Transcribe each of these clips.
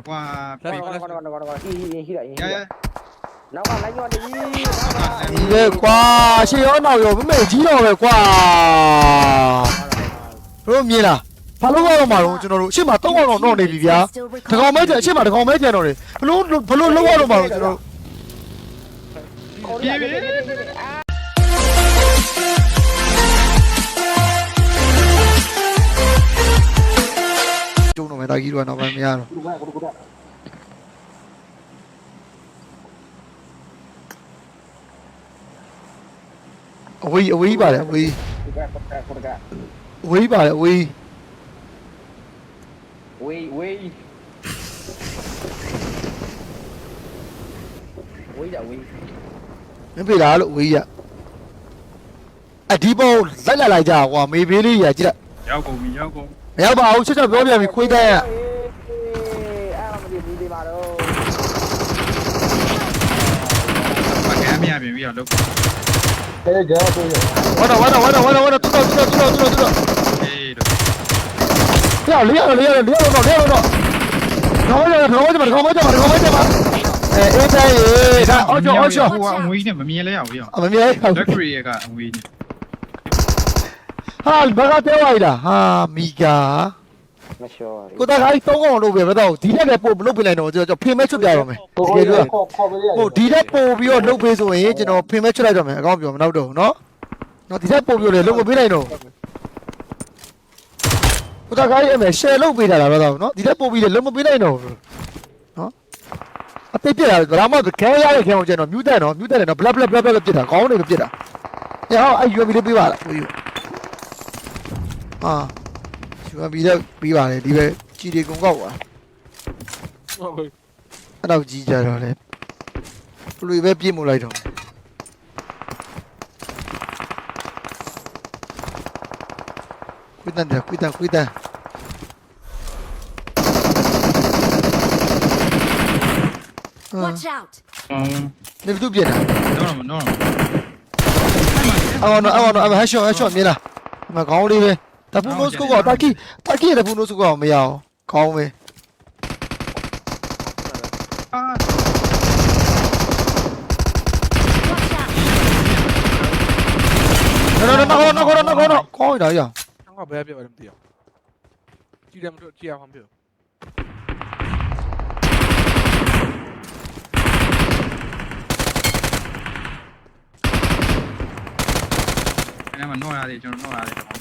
တယ်ကွာလက်ပြေးကောင်းကောင်းကောင်းကောင်းဟီဟီဟီရဟီရရရနောက်ကလိုက်ရောနေပြီနောက်ကဒီလေကွာရှေ့ရောနောက်ရောမမေကြီးတော့ပဲကွာတို့မြင်လားဘာလို့ကတော့မှာတော့ကျွန်တော်တို့အရှိမ3កောင်တော့တော့နေပြီဗျာတကောင်မဲကျအရှိမတကောင်မဲကျတော့တယ်ဘလို့ဘလို့လောက်ရတော့မှာတော့ကျွန်တော်ပြေးပြေးပြေးပြေးအာ ကျုံတော့မယ်တာကြီးတော့နောက်ပိုင်းမရတော့ကူကကူကူကအဝေးအဝေးပါတယ်အဝေးကူကကူကကူကအဝေးပါတယ်အဝေးဝေးဝေးဝေးကြဝေးမဖေးလားလို့အဝေးရအဒီပေါ်လိုက်လာလိုက်ကြကွာမေဘေးလေးရကြည့်ရောက်ကုန်ပြီရောက်ကုန်မ ရောက်ပါဘူးချက်ချက်ပြောပြပြီခွေးတဲ့ရအဲ့မဒီဒီပါတော့ပကမ်းမရပြင်ပြီးတော့လုတ်အဲကြောက်ပြေးဝါတော့ဝါတော့ဝါတော့ဝါတော့ဝါတော့တူတော့တူတော့တူတော့တူတော့အေးတော့ပြောလေးရလေးရလေးရတော့လေးရတော့တော့ရတော့တော့တော့တော့တော့တော့တော့အဲအေးတိုင်းရေဒါအော်ကျော်အော်ကျော်ဟိုကအငွေးနဲ့မမြင်လဲရဘူးရအမမြဲဟုတ်လက်ခရီရဲ့ကအငွေးနဲ့ ဟာဘာကတဲဝိုင်လားဟာမီကာမလျှော်ကိုတခိုင်းသုံးကောင်လို့ပဲမတော့ဒီထက်လည်းပို့မလုပ်ပြလိုက်တော့ကျွန်တော်ဖင်မဲချွတ်ပြရတော့မယ်တကယ်လို့ခေါ်ပေးရဟိုဒီထက်ပို့ပြီးတော့လုပ်ပေးဆိုရင်ကျွန်တော်ဖင်မဲချွတ်လိုက်တော့မယ်အကောင့်ပြောမနောက်တော့ဘူးနော်နော်ဒီထက်ပို့ပြီးတော့လုပ်မပေးနိုင်တော့ကိုတခိုင်းအမေ share လုပ်ပေးတာလားတော့နော်ဒီထက်ပို့ပြီးလည်းလုပ်မပေးနိုင်တော့ဘူးနော်အသိပြတာဒရာမခဲရတဲ့ခဲအောင်ကျန်တော့မြူးတက်နော်မြူးတက်တယ်နော် blah blah blah blah ပြစ်တာကောင်းနေပဲပြစ်တာဟဲ့ဟောအဲ့ UMB လေးပေးပါလားကိုယူ အာ UMB လေးပေးပါလေဒီပဲကြည်တွေကုန်ကောက်ပါဟုတ်ပြီအဲ့တော့ကြီးကြတော့လေဘလူပဲပြည့်မှုလိုက်တော့ခွေးတန်တယ်ခွေးတန်ခွေးတန် Watch out! အော်နေသူပြက်တာတော့မတော့အော်နော်အော်နော်အမဟက်ရှော့ဟက်ရှော့မြင်လားအမခေါင်းလေးပဲ တပူနိုးစကိုကတာကီတာကီတပူနိုးစကိုကမရအောင်ခေါင်းပဲအာ Watch out! နော်နော်နော်နော်နော်နော်နော်နော်ခေါင်းရတာရငါဘယ်ပြပါလဲမသိအောင်ကြည့်တယ်မလို့ကြည့်အောင်ပြောအဲ့မှာတော့ရတယ်ကျွန်တော်တော့ရတယ်ကျွန်တော်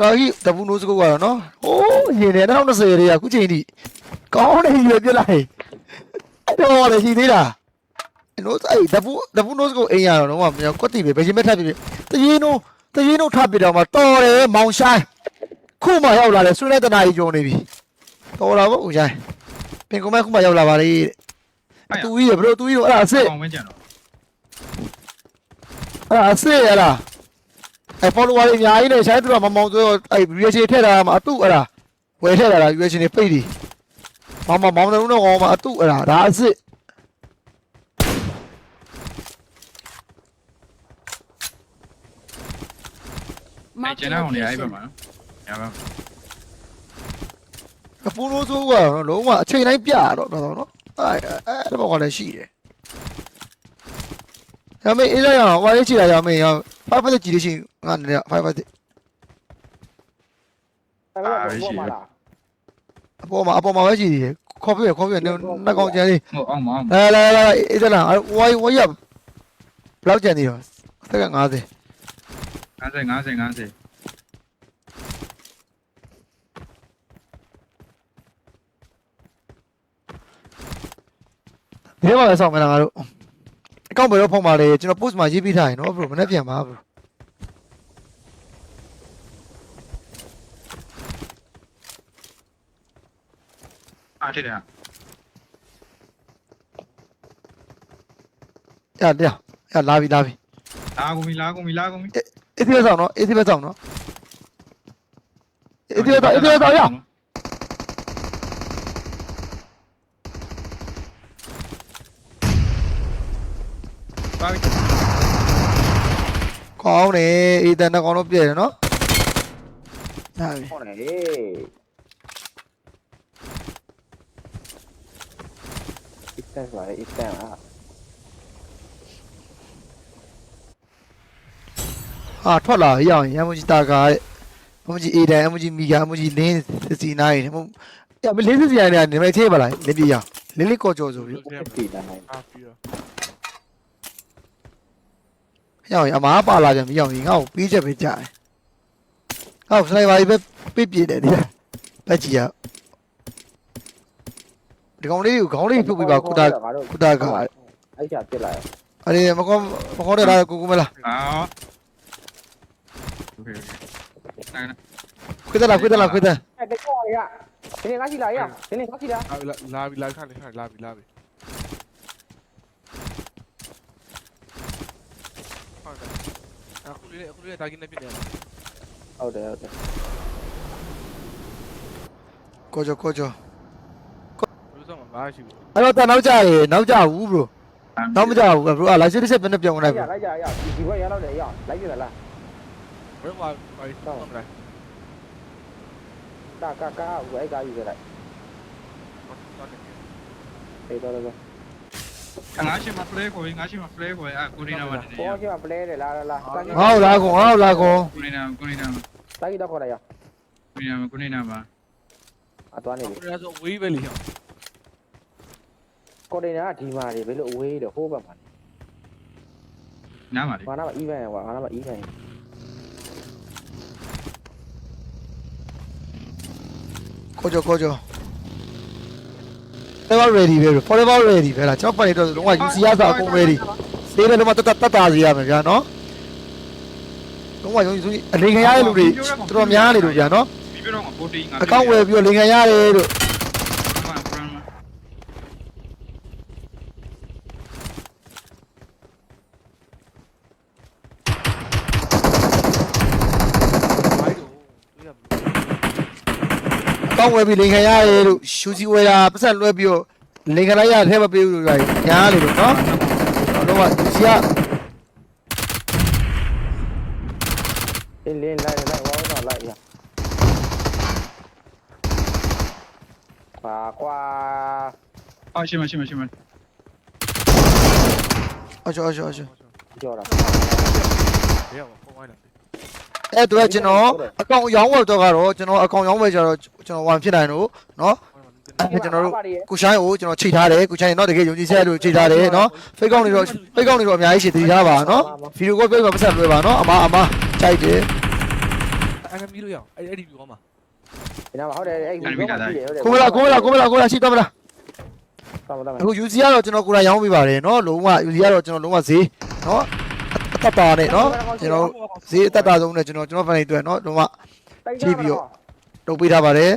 တော့ရတယ်တာကီတပူနိုးစကိုကတော့နော်ဟိုးရင်တယ်2020ရေကအခုချိန်ထိကောင်းနေရွယ်ပြလိုက်အဲ့တော့လည်းရှိသေးတာနိုးအဲ့တပူတပူနိုးစကိုအိမ်ရတော့တော့မကွက်တီပဲဘယ်ချိန်မဲ့ထပ်ပြီတရင်နိုးတရင်နိုးထပ်ပြတော့မှတော်တယ်မောင်ဆိုင်ခုမှရောက်လာတယ်ဆွေးလိုက်တနာကြီးကြောနေပြီတော်လာပေါ့ဦးဆိုင်ပင်ကုမဲခုမှရောက်လာပါလေတူကြီးရဘလို့တူကြီးတော့အဲ့ဒါအစ်စ်အောင်ဝင်းကြတော့အဲ့ဒါအစ်စ်အဲ့ဒါ အဲ့ follower တွေအများကြီးနဲ့ဆိုင်သူကမမောင်ဆိုတော့အဲ့ reaction ထည့်တာမှအတုအဲ့ဒါဝယ်ထည့်တာလား reaction တွေပိတ်တယ်မောင်မမောင်တို့တော့ကောင်မအတုအဲ့ဒါဒါအစ်စ်အဲ့ Mark ကျန် the တဲ့အောင်နေအဲ့ဘက် location. မှာရပါအပူလို့ဆိုကတော့လုံးဝအချိန်တိုင်းပြတော့တော့နော်အဲ့အဲ့တော့ကလည်းရှိတယ်ဒါပေမဲ့အေးရအောင်ဝါရေးချီလာရမယ်ရ 5 5ကြည့်လို့ရှိရင်ငါနေ5 5အဲ့ဒါဘောမလားအပေါ်မှာအပေါ်မှာပဲကြည့်တယ်ခေါ်ပြခေါ်ပြနှစ်ကောင်ကျန်လေးဟုတ်အောင်မအောင်လာလာလာအေးတလားဝိုင်းဝိုင်းရဘယ်လောက်ကျန်သေးရောအသက်က90 50 50 50ဒီထဲမှာပဲစောင့်မလားငါတို့အကောင့်ဘယ်တော့ဖုန်းပါလဲကျွန်တော် post မှာရေးပေးထားရင်နော် bro မနေ့ပြန်ပါ bro အား ထည့်တယ်ရရရလာပြီလာပြီလာကုန်ပြီလာကုန်ပြီလာကုန်ပြီအေးဒီပဲဆောင်နော်အေးဒီပဲဆောင်နော်အေးဒီပဲဆောင်အေးဒီပဲဆောင်ရပါပြီကောင်းတယ်အေးတန်တကောင်တော့ပြည့်တယ်နော်ဟာပြီဟုတ် တယ်ဟေး ít tên rồi ít tên à ဟာထွက်လာရအောင်ရမ်းမကြီးတာကားတဲ့အမကြီးအေးတန်အမကြီးမီယာအမကြီးလင်းစစီနိုင်တယ်မဟုတ်ရမလင်းစစီနိုင်တယ်နေမသေးပါလားလင်းပြရအောင်လင်းလေးကောကြော်ဆိုပြီး cái gì là này အားပြီးတော့ရအောင်အမားပါလာပြန်ပြီးအောင်ငါ့ကိုပြီးချက်ပဲကြားတယ်ဟောက်စနိုက်ပါပဲပြစ်ပြတယ်ဒီပတ်ကြီးရ ဒီကောင်လေးကိုခေါင်းလေးပြုတ်ပြီးပါကုတာကုတာက ấy chả biết lại အဲ့ဒီမကောမကောတဲ့လားကိုကိုမလား အာโอเคโอเคနိုင် ခွေးတယ်လားခွေးတယ်လားခွေးတယ် cái cái coi ạ cái này nó gì lại à cái này nó gì lại လာပြီလာပြီလာခဏလေးခဏလာပြီလာပြီဟုတ်တယ်အခုလေးအခုလေးတာကင်းနေပြနေတယ် ờ đấy ờ đấy ကိုကြောကိုကြော ဘယ်လိုမှမရှိဘူးအဲ့တော့တန်နောက်ကြရေနောက်ကြဘူး bro နောက်မကြဘူး bro อ่ะ live တစ်ချက်ပဲနဲ့ပြောင်းလိုက် lấy ပြီ giờ lấy giờ giờ gì quay ra đâu để giờ lấy gì là ဘယ်မှာဘာလို့မလဲ ca ca ca vậy ca gì rồi lại đây thôi thôi ငါရှိမ play ကိုငါရှိမ play ကိုအာကိုရီနာမှာနေရ có chứ mà play để là là là ငါ့ကိုလာကုန်ငါ့ကိုလာကုန်ကိုရီနာကိုရီနာ lấy gì đâu có đây à ကိုရီနာကိုရီနာမှာ à toán này အခုလည်းဆိုဝေးပဲလေ ဟော có đây là thì mà thì với lộ quê để hô bằng mà နားမှာလေ mà nó mà ý về mà nó mà ý về ကိုကြောကိုကြော forever ready ပဲ forever ready ပဲလားကျွန်တော်ပတ်နေတော့လုံးဝ UC ရစာအကုန် ready သေးတယ်လုံးဝတတ်တတ်တာစီရမယ်ဗျာနော်လုံးဝရုံးအလိန်ခံရတဲ့လူတွေတော်တော်များနေလို့ဗျာနော်ပြီးတော့ငါပိုတီငါအကောင့်ဝယ်ပြီးတော့လိန်ခံရတယ်လို့ ဘာလို့တွေ့ရမလို့ အကောင့်ဝယ်ပြီးလိန်ခံရတယ်လို့ရှူစီဝယ်တာပတ်ဆက်လွှဲပြီးတော့လိန်ခံလိုက်ရတဲ့မပေးဘူးလို့ဗျာညားနေလို့နော်လုံးဝ UC ရ lên lên lại lại quá nó lại à và qua အော်ရှိမရှိမရှိမအော်ချောချောချော cho là ဘယ်မှာပုံဝိုင်းလဲ အဲ့တော့ကျွန်တော်အကောင့်ရောင်းဝယ်တော့ကတော့ကျွန်တော်အကောင့်ရောင်းဝယ်ကြတော့ကျွန်တော်ဝမ်ဖြစ်နိုင်လို့နော်အဲ့ကျွန်တော်တို့ကိုရှိုင်းကိုကျွန်တော်ချိန်ထားတယ်ကိုရှိုင်းတော့တကယ်ယုံကြည်ဆက်လို့ချိန်ထားတယ်နော်ဖိတ်ကောင်းနေတော့ဖိတ်ကောင်းနေတော့အများကြီးရှင်းတည်ထားပါနော်ဗီဒီယိုကောပြပါပတ်ဆက်လွှဲပါနော်အမအမကြိုက်တယ်အဲ့ဒါမီးလို့ရအောင်အဲ့အဲ့ဒီပြောမှာ thì nào mà hỏi đây anh ကိုမလားကိုမလားကိုမလားကိုမလားရှိတော့မလား xong rồi အခု UC ကတော့ကျွန်တော်ကိုယ်တိုင်ရောင်းပေးပါတယ်နော်လုံးဝ UC ကတော့ကျွန်တော်လုံးဝဈေးနော် သက်တာနဲ့နော်ကျွန်တော်ဈေးအသက်တာဆုံးနဲ့ကျွန်တော်ကျွန်တော်ဖန်နေတွေ့နော်ဒီမှာကြည့်ပြီးတော့တုတ်ပေးထားပါတယ်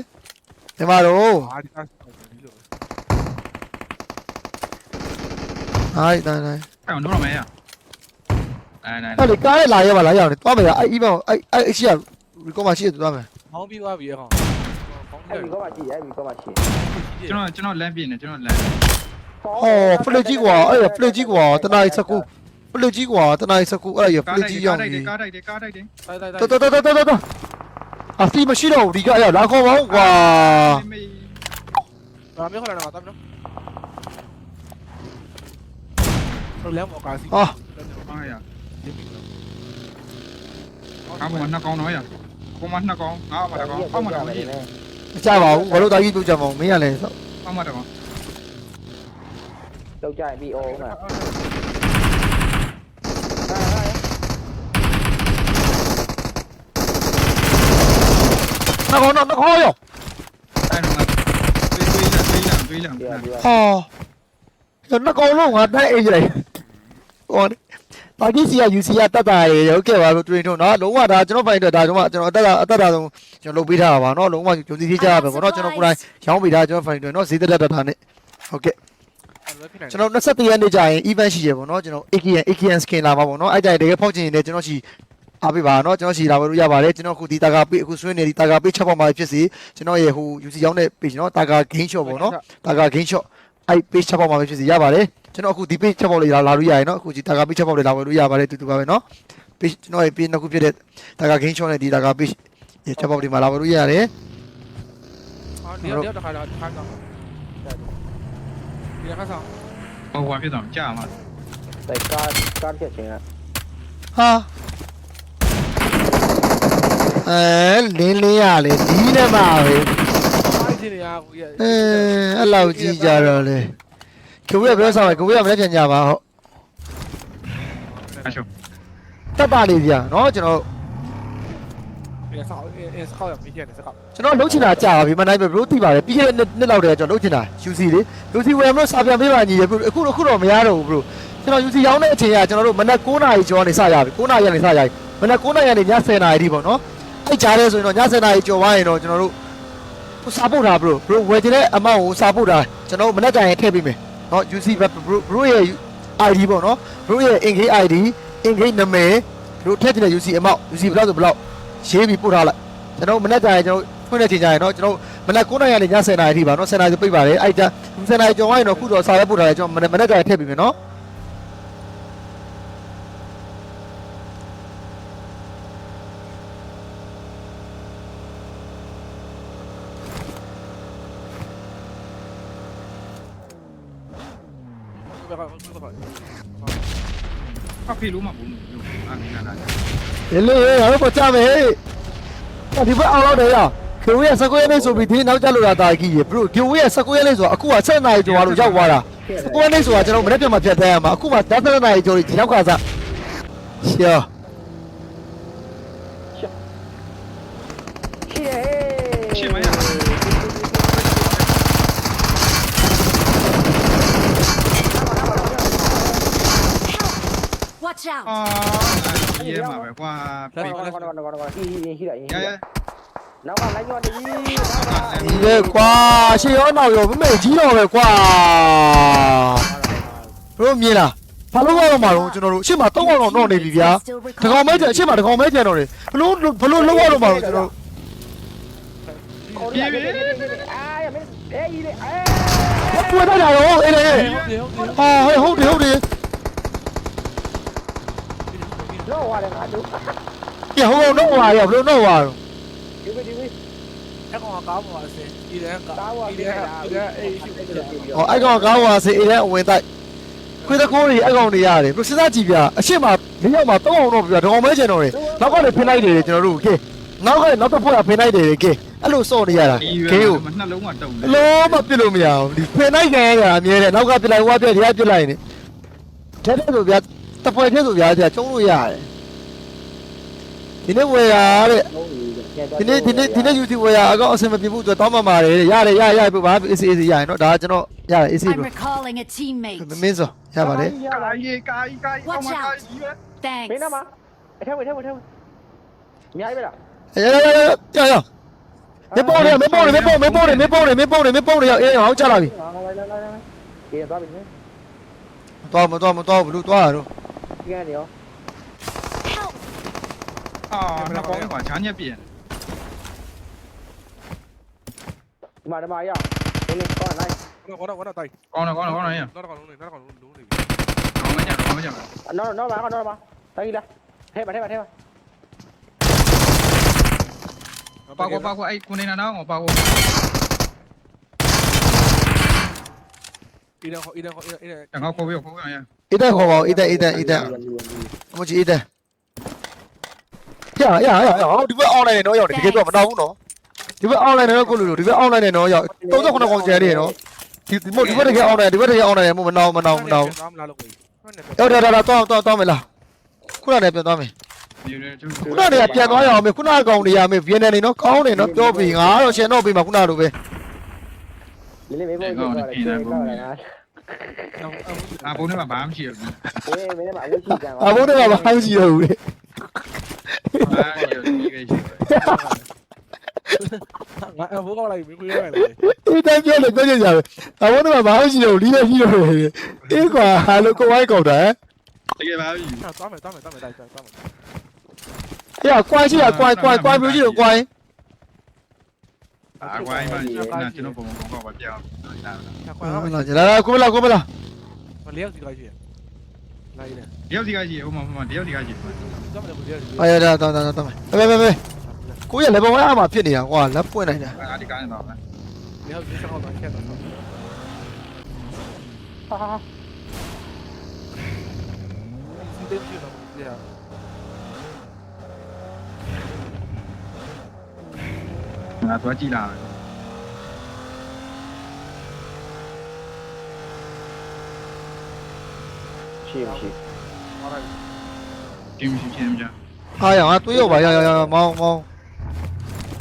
ဒီမှာတော့ဟိုင်းတိုင်းတိုင်းအဲ့တော့တော့မဲရအဲ့နိုင်အဲ့လေကားနဲ့လာရပါလားရအောင်တွားမယ်အဲ့အီးမောင်အဲ့အဲ့အရှိရ record မှာရှိရတွားမယ်မောင်းပြီးသွားပြီဟောအဲ့ record မှာရှိရ record မှာရှိကျွန်တော်ကျွန်တော်လမ်းပြင်နေကျွန်တော်လမ်းဟော play ကြီးကွာအဲ့ play ကြီးကွာတနား19 ဘလူကြီးကွာတနင်္စကူအဲ့ရဘလူကြီးရောက်နေကားတိုက်တယ်ကားတိုက်တယ်ကားတိုက်တယ်တော်တော်တော်တော်တော်အစီမရှိတော့ဘူးဒီကအရလာခေါ်ပါဦးကွာလာမေခေါ်လာတော့တမ်းနော်ဘလဲမော်ကာစီဟာမာယာကာမွန်နှကောင်းတော့ရကိုမနှကောင်းငါ့မှာတကောင်းအောက်မှာတကောင်းကြီးမကြပါဘူးဘာလို့တာကြီးတို့ကြမအောင်မင်းကလည်းဆောက်အောက်မှာတကောင်းလောက်ကြရင်ပြီးအောင်လား နှကောင်းတော့နှကောင်းရောအဲ့တော့ငါတွေးတွေးလာတွေးလာတွေးလာ Đi à đi à ဟာနှကောင်းလုံးငါတိုက်အိတ်လိုက်ဟောပါကီစီယာယူစီယာတတ်တာရေဟုတ်ကဲ့ပါလို့တွင်ထုံနော်လုံးဝဒါကျွန်တော်ဖိုင်တော့ဒါတော့ကျွန်တော်အသက်တာအသက်တာဆုံးကျွန်တော်လုပ်ပေးထားတာပါနော်လုံးဝကြုံစည်သေးကြရပဲပေါ့နော်ကျွန်တော်ကိုယ်တိုင်ရောင်းပေးထားကျွန်တော်ဖိုင်တော့နော်ဈေးတက်တက်တာနဲ့ဟုတ်ကဲ့ကျွန်တော်21ရက်နေ့ကျရင် event ရှိရပေါ့နော်ကျွန်တော် AKN AKN skin လာမှာပေါ့နော်အဲ့ကြရင်တကယ်ဖောက်ချင်ရင်လည်းကျွန်တော်ရှိ အားပေးပါနော်ကျွန်တော်ရှိလာလို့ရပါတယ်ကျွန်တော်ခုဒီတာကာပေးအခုဆွေးနေဒီတာကာပေးချက်ပေါ်မှာဖြစ်စီကျွန်တော်ရဲ့ဟို UC ရောင်းတဲ့ page နော်တာကာ game shop ပေါ့နော်တာကာ game shop အဲ့ page ချက်ပေါ်မှာဖြစ်စီရပါတယ်ကျွန်တော်အခုဒီ page ချက်ပေါ်လေးလာလာလို့ရရင်နော်အခုဒီတာကာ page ချက်ပေါ်လေးလာဝယ်လို့ရပါတယ်တူတူပါပဲနော် page ကျွန်တော်ရဲ့ page နှစ်ခုဖြစ်တဲ့ဒါက game shot နဲ့ဒီဒါက page ဒီချက်ပေါက်ဒီမှာလာပါလို့ရတယ်ဟာဒီတော့တစ်ခါတော့တစ်ခါတော့ဒီတစ်ခါဆောင်ဟိုဟွာဖြစ်တော့ကြာမှာတိုက်ကားကားချက်ချင်းကဟာ အဲလင်းလေးရလေဒီနဲ့မှာပဲိုင်းချင်နေရကိုကြီးအဲအဲ့လောက်ကြီးကြတော့လေကိုကြီးကပြောဆောင်ရကိုကြီးကမလည်းပြန်ကြပါဟုတ်အရှုံးတက်ပါလေဗျာနော်ကျွန်တော်ရဆောက်အင်းစကောက်ရမီးရတယ်စကောက်ကျွန်တော်လှုပ်ချင်တာကြာပါပြီမနိုင်ပဲဘလို့သိပါတယ်ပြီးခဲ့တဲ့နှစ်လောက်တည်းကျွန်တော်လှုပ်ချင်တာ UC လေ UC ဝယ်မလို့စာပြန်ပေးပါညီရအခုအခုတော့မရတော့ဘူးဘလို့ကျွန်တော် UC ရောင်းတဲ့အချိန်ကကျွန်တော်တို့မနက်9:00နာရီကျော်ကနေစရပြီ9:00နာရီကနေစရပြီမနက်9:00နာရီကနေည10:00နာရီထိပေါ့နော် အဲ့ကြားထဲဆိုရင်တော့ည10:00နာရီကျော်သွားရင်တော့ကျွန်တော်တို့ဟိုစာပို့တာဘလို့ဘလို့ဝယ်ချင်တဲ့အမောင့်ကိုစာပို့တာကျွန်တော်မနက်တိုင်းထည့်ပေးမယ်နော် UC ဘဘလို့ရဲ့ ID ပေါ့နော်ဘလို့ရဲ့ engage ID engage နာမည်ဘလို့ထည့်ချင်တဲ့ UC အမောင့် UC ဘလောက်ဆိုဘလောက်ရေးပြီးပို့ထားလိုက် ကျွန်တော်မနေ့ကျရင်ကျွန်တော်ဖွင့်တဲ့ချိန်ကျရင်เนาะကျွန်တော်မနေ့9နာရီကနေည10နာရီထိပါเนาะ10နာရီဆိုပြိတ်ပါတယ်အဲ့ကြ10နာရီကျော်သွားရင်တော့ခုတော့စာရဲပို့ထားတယ်ကျွန်တော်မနေ့မနေ့ကျရင်ထည့်ပြီးမယ်เนาะ ဘယ်ကောင်ဘယ်ကောင်ဖောက်ဖေးလို့မဘူးလို့အားနေတာလားဒီလိုရတော့ပေါ်ကြမယ်ဟေးဒီဘက်အောင်တော့တယ်ရခေဝေးရဲ့19ရက်နေ့ဆိုပြီးဒီနောက်ကျလို့တာတာကြီးရေဘလို့ခေဝေးရဲ့19ရက်နေ့ဆိုအခုက7နာရီကျော်လို့ရောက်သွားတာ19ရက်နေ့ဆိုတာကျွန်တော်မနေ့ပြန်မှဖြတ်တန်းရမှာအခုမှ10နာရီကျော်ဒီနောက်ကစားရှောရှေ့ out! အာရဲမှာပဲကွာကောင်းကောင်းကောင်းကောင်းကောင်းကောင်းဟီးဟီးဟီးရဟီးရရနောက်ကလိုက်ရောတကြီးနောက်ကဒီလေကွာရှေ့ရောနောက်ရောမမေ့ကြီးတော့ပဲကွာဘလို့မြင်လားဘာလို့ကတော့မှာတော့ကျွန်တော်တို့အရှိမ3အောင်တော့တော့နေပြီဗျာ Still တကောင်မဲကျန်အရှိမတကောင်မဲကျန်တော့တယ်ဘလို့ဘလို့လောက်ရတော့မှာတော့ကျွန်တော်အော်ဒီအာရမင်းအေးလေအေးပွေတော့တာရောအေးလေဟုတ်တယ်ဟုတ်တယ်ဟာဟဲ့ဟုတ်တယ်ဟုတ်တယ် လောဝါတယ်ငါတို့ညဟိုတော့ဟွာရဘလို့တော့ဟွာတော့ဒီဝီဒီဝီအဲ့ကောင်ကားပေါ်အစင်ဒီတဲ့ကားဒီတဲ့ဒီတဲ့အေးရှိတယ်ဟောအဲ့ကောင်ကားဟွာစေအေးတဲ့အဝင်တိုက်ခွေးတကိုးတွေအဲ့ကောင်တွေရတယ်ဘလို့စဉ်းစားကြည့်ဗျာအရှိမ၄ရောက်မှာ3အောင်တော့ဗျာတကောင်မဲကျန်တော့တယ်နောက်ကလည်းဖိလိုက်တယ်ကျွန်တော်တို့ကဲနောက်ကလည်းနောက်တစ်ဖွဲ့ကဖိလိုက်တယ်ကဲအဲ့လိုစော့နေရတာဒီကဲရွယ်ကိုမနှလုံးကတုံအလုံးမပြစ်လို့မရအောင်ဒီဖိလိုက်ခံရတာအမြဲတည်းနောက်ကပြစ်လိုက်ဟိုကပြစ်ဒီကပြစ်လိုက်နေတဲ့တဲ့ဆိုဗျာ တပွဲတဲ့ဆိုဗျာကျကျုံးလို့ရတယ်ဒီနေ့ဝယ်ရတဲ့ဒီနေ့ဒီနေ့ဒီနေ့ YouTube ဝယ်ရအကောင့်အဆင်မပြေဘူးဆိုတော့တောင်းပန်ပါတယ်တဲ့ရတယ်ရရပြပါအေးအေးအေးရရင်တော့ဒါကျွန်တော်ရတယ်အေးအေး I'm recalling a teammate. မင်းစောရပါတယ်ကာယေကာယကာယကောင်းမှာကာယပဲမင်း Thanks. နာမအထဲဝထဲဝထဲအများကြီးပဲလားရရရရရမပေါ်ရမပေါ်ရမပေါ်မပေါ်ရမပေါ်ရမပေါ်ရမပေါ်ရအေးအောင်ချလာပြီငါငါလိုက်လိုက်လိုက်ကေသွားပြီတော့မတော့မတော့ဘလူသွားရတော့ဒီကနေရော Help! အာနှကောင်းကွာဈာညက်ပြင်ဒီမှာဒီမှာရဒီနေ့ကောင်းလိုက်ကတော့ကတော့တိုက်ကောင်းတယ်ကောင်းတယ်ကောင်းတယ်ရနောက်ကောင်လုံးနေနောက်ကောင်လုံးလုံးနေကောင်းမကြကောင်းမကြနော်နော်ပါနော်ပါတိုင်းလား เดี๋ยวเดี๋ยว 아, 나 거기 봐. 잔여 비. มาได้มาอย่างตัวนี้ก้อนไร Có đâu, có đâu, tay. Con này, con này, con này. Nó còn đúng này, nó còn đúng này. Con mới nhận, con mới nhận. นอนนอนมาก่อนนอนมาตายละเทพมาเทพมาเทพมา Bao qua, bao qua. Ai, con này là nó, ngồi bao qua. Đi đâu, đi đâu, đi đâu. Chẳng có cô biết cô biểu nha. အေးတဲ့ခေါ်ပါအေးတဲ့အေးတဲ့အေးတဲ့အမကြီးအေးတဲ့ရရရရဒီဘက် online နဲ့တော့ရောက်တယ်တကယ်တော့မတော့ဘူးနော်ဒီဘက် online နဲ့တော့ကိုလူလူဒီဘက် online နဲ့တော့ရောက်39ကောင်ကျန်နေနော်ဒီဒီမဒီဘက်တကယ် online ဒီဘက်တကယ် online မမနောင်မနောင်မနောင်မလာလို့ကိုဟုတ်တယ်ရောက်တယ်တော့တော့တော့တော့မလားခုနကလည်းပြန်သွားမယ်ဒီလိုသူခုနကလည်းပြန်သွားရအောင်မေခုနကကောင်တွေရမေဗီယက်နမ်နေနော်ကောင်းတယ်နော်ပြောပြီးငါတော့ရှင်တော့ပြီးမှခုနလိုပဲလေးလေးမေးဖို့ပြောတယ်ကျေကောင်းတယ်ငါ အာဘုန်းနဲ့ဘာမှမရှိဘူးအေးမင်းမအဝတ်ရှိကြအဘိုးတွေကဘာမှမရှိတော့ဘူးလေအာဒီဒီကိစ္စငါဘောကောက်လိုက်မင်းကိုရတယ်ဒီတိုင်းပြောလို့ပြောကြကြပဲအဘိုးတွေကဘာမှမရှိတော့ဘူးလီးလည်းရှိတော့တယ်အေးကွာဟာလို့ကိုဝိုင်းကောက်တာဟဲ့တကယ်ပါပြီသွားမယ်သွားမယ်သွားမယ်တိုက်သွားမယ်အေးကွိုင်းရှိတာကွိုင်းကွိုင်းကွိုင်းမျိုးရှိတော့ကွိုင်းအာကွာအိမ်မှာကျွန်တော်ပုံပုံကောက်ပါပြောင်းလာလာခွာဟုတ်လားကျလာကိုမလားကိုမလားမလျောက်စီကိုရှိရ Ah, guay, ma un attimo con qua abbiamo. Là, là, cúi là, cúi là. Mà léo gì gọi gì? Này nè. Léo gì gọi gì? Ô mà mà gì gọi gì? Ai da da da da da. Bê bê bê. Cúi là bông á mà phiền à. này nè. À đi cái này đó. Léo gì sao ငါသွားကြည့်လာတယ်ရှိမရှိ好了，ကြည့်မရှိချင်းကြအားရငါတွေးရောပါရရရမောင်းမောင်း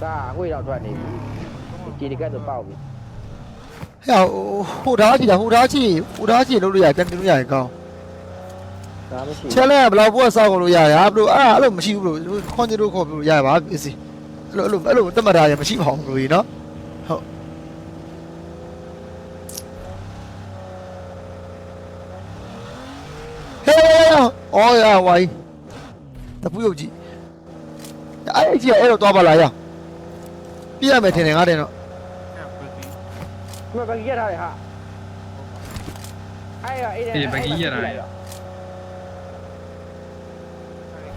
ကာငွေတော့ထွက်နေပြီဒီဒီကတော့ပေါက်ပြီဟဲ့ဟိုထားကြည့်တာဟိုထားကြည့်ဟိုထားကြည့်လို့လို့ရပြန်တင်လို့ရရင်ကောင်းဒါမရှိချဲလဲဘယ်လောက်ဘိုးစောက်ကုန်လို့ရရဘလို့အဲ့အဲ့လိုမရှိဘူးလို့ခွန်ဂျီတို့ခေါ်ပြီးရပါပစ္စည်း အဲ့လိုအဲ့လိုအဲ့လိုတတ်မှတ်တာရမရှိပါဘူးလို့ကြီးနော်ဟုတ်ဟေးအော်ရဝိုင်းတပူရုပ်ကြီးအဲ့ကြီးအဲ့တော့သွားပါလားရပြရမယ်ထင်တယ်ငါတယ်နော်မဘကြီးရထားတယ်ဟာအဲ့ရအဲ့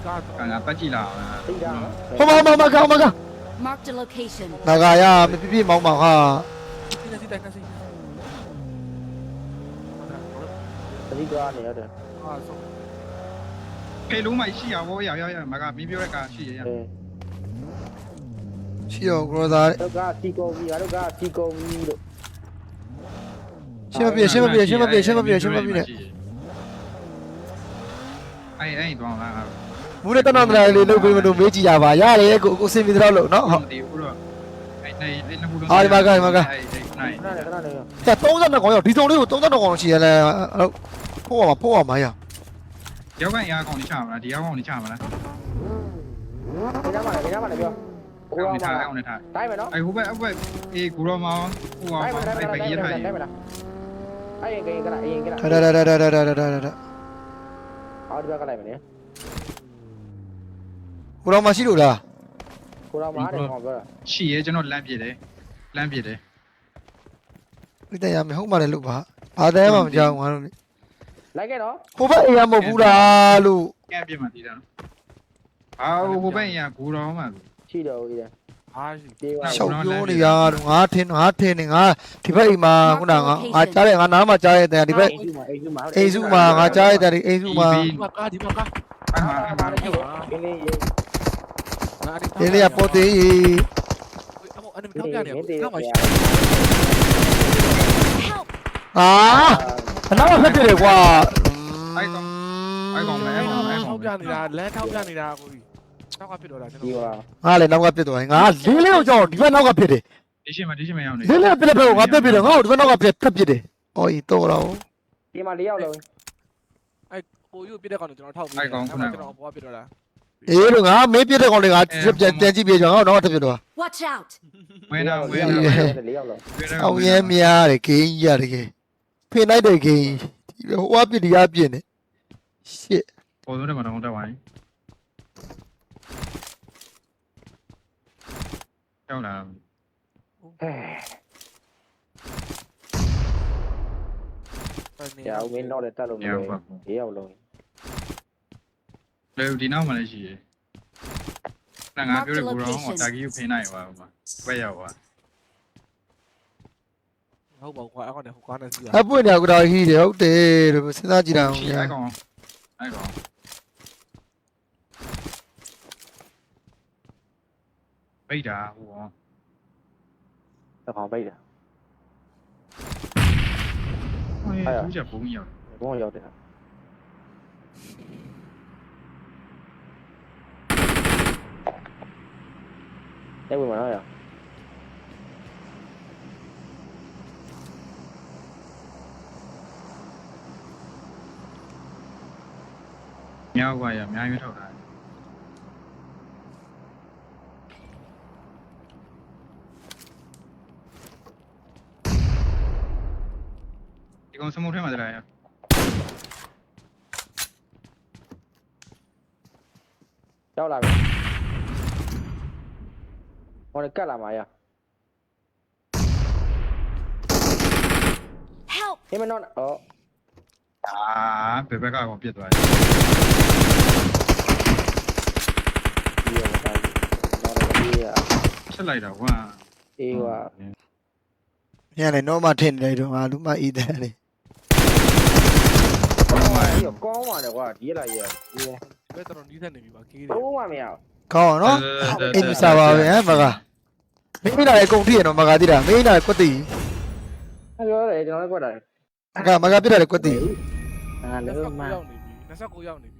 ကငါတက်ကြည့်လာသိတာဟိုမမမကောင်မကောင် Marked a location. 나가야 삐삐 막막 하. 그냥 뒤에 가서. 이거 안 해야 돼. 아, 저. ဖေလုံးမှရှိရဘောရရရမကမင်းပြောတဲ့ကရှိရရ 시어 그러다. 너가 티고미, 너가 티고미. 시마비, 시마비, 시마비, 시마비, 시마비네. အဲ့အဲ့တောင်းလာတာ လာဘူးနဲ့တနန္တရာလေးလုပ်ပေးမလို့မေးကြည့်ရပါရတယ်ကိုကိုစင်ပြီးတော့လို့နော်ဟုတ်ဒီဘူးတော့အဲ့နေအဲ့နှစ်ခုလုံးအာဒီမှာကဒီမှာကအဲ့အဲ့နိုင်ခဏနေခဏနေကဲ32ကောင်ရောက်ဒီစုံလေးကို32ကောင်ရှိရလဲအဲ့လိုဖိုးရမှာဖိုးရမှာရယောက်ကန်ရာကောင်နေချမလားဒီယောက်ကောင်နေချမလားဒီနားမှာဒီနားမှာလည်းပြောအောင်းနေထားအောင်းနေထားတိုင်းမယ်နော်အဲ့ဟိုဘက်ဟိုဘက်အေးကူရောမောင်းဟိုအောင်တိုင်းမယ်တိုင်းအဲ့မယ်ပကြီးရထားတိုင်းမယ်အဲ့ရင်ကိန်းကလားအရင်ကလားဒါဒါဒါဒါဒါဒါဒါဒါအော်ဒီဘက်ကလိုက်မယ် ဟိုတော့မရှိလို့လားကိုတော်မားတယ်ဟောပြောတာရှိရဲကျွန်တော်လမ်းပြစ်တယ်လမ်းပြစ်တယ်ပြတဲ့ရမယ်ဟုတ်မှလည်းလို့ပါဘာတဲမှမကြောက်ငါတို့လိုက်ခဲ့နော်ဟိုဘက်အိမ်ရမဟုတ်ဘူးလားလို့ကဲပြစ်မှတည်တာနော်အာဟိုဘက်ရာကူရောမှာရှိတော့ဦးတယ်啊，是。ဒီဝါရှောက်ပြောနေရတော့ငါထင်းငါထင်းနေငါဒီဘက်အိမ်မှာခုနငါငါကြားတယ်ငါနားမှာကြားရတဲ့ဒီဘက်အိမ်စုမှာအိမ်စုမှာအိမ်စုမှာငါကြားရတဲ့အိမ်စုမှာဒီမှာကားဒီမှာကားအဲ့မှာအာမာလည်းကင်းလေးရေးငါ ဒီဒီလေးကပေါ်သေးအမေအဲ့ဒါမထောက်ပြနေဘူးငါမရှိ Help! ဟာအနောက်ဆက်ပြတယ်ကွာအဲ့ကောင်အဲ့ကောင်ပဲအဲ့ကောင်အဲ့ကောင်ထောက်ပြနေတာလမ်းထောက်ပြနေတာကိုကြီးနောက်ကဖြစ်တော့တာကျွန်ဒီတော်ဝါငါလည်းနောက်ကပြစ်သွားတယ်ငါလေးလေးကိုကြောက်ဒီဘက်နောက်ကပြစ်တယ်ဒီရှိမဒီရှိမရောက်နေလေးလေးပြစ်တဲ့ဘက်ကိုငါပြစ်ပြစ်တယ်ငါ့ကိုဒီဘက်နောက်ကပြစ်ပြစ်ပြစ်တယ်အော်ဤတော့တော့ဒီမှာ၄ယောက်လုံးဟိုယူပြတဲ့ကောင်ကျွန်တော်ထောက်ပြီးကျွန်တော်ဘောပြတော့တာ အေးလို့ငါမေးပြစ်တဲ့ကောင်တွေကပြန်ပြန်ကြည့်ပြကြငါ့ကိုတော့ထပ်ပြစ်တော့ Watch out! ဝဲနာဝဲနာ၄ယောက်လုံးအောင်ရဲများတယ်ဂိမ်းကြီးရတယ်ကေဖိနိုင်တဲ့ဂိမ်းဒီဟိုအပြစ်ဒီအပြစ်နေရှစ်ပေါ်တော့တယ်မတော့တက်ဝိုင်းရောက်လာဟဲ့ရအောင်မင်းတော့လည်းတက်လို့မလို့၄ယောက်လုံး လေဒီနောက်မှလည်းရှိရငါပြောရကူရောတာကြီးကိုဖိနိုင်ပါဘာဝဲရောက်ပါဟုတ်ပါကွာအဲ့ကောင်နဲ့ဟိုကွာနဲ့စီးတာအပွင့်နေကူတော်ဟီးတယ်ဟုတ်တယ်လို့စဉ်းစားကြည့်တာအောင်ရှိညာအဲ့ကောင်အဲ့ကောင်ပိတ်တာဟိုတခေါင်ပိတ်တယ်ဟဲ့သူချက်ပုံရောက်ဘုံရောက်တယ် အဲ့ဝင်မလားရမြောက်ပါရအများကြီးထောက်တာဒီကောင်စမုတ်ထဲမှာတလားရရောက်လာပြီ ဟောကတ်လာမှာရ Help! ဟိမနော်အော်အာဘယ်ဘက်ကကောင်ပြစ်သွားတယ်ဒီရမှာတော့ဒီရချက်လိုက်တာကွာအေးဝါညနေတော့မှထင်နေတယ်တော့ငါလူမအီးတယ်လေကောင်းပါလေကောင်းပါလေကွာဒီလာရဒီဘယ်တော့နီးသက်နေပြီပါကေးတယ်တော့မှမရကောင်းအောင်နော်အိမ်မစားပါပဲဟမ်မက မင်းမလာရဲ့ကုန်ထည့်ရနော်မကတိတာမင်းလာကွက်တိဘူးပြောတယ်ကျွန်တော်လည်းကွက်တာမကမကပြစ်တယ်ကွက်တိအာလည်း29မရောက်နေပြီ29ရောက်နေပြီ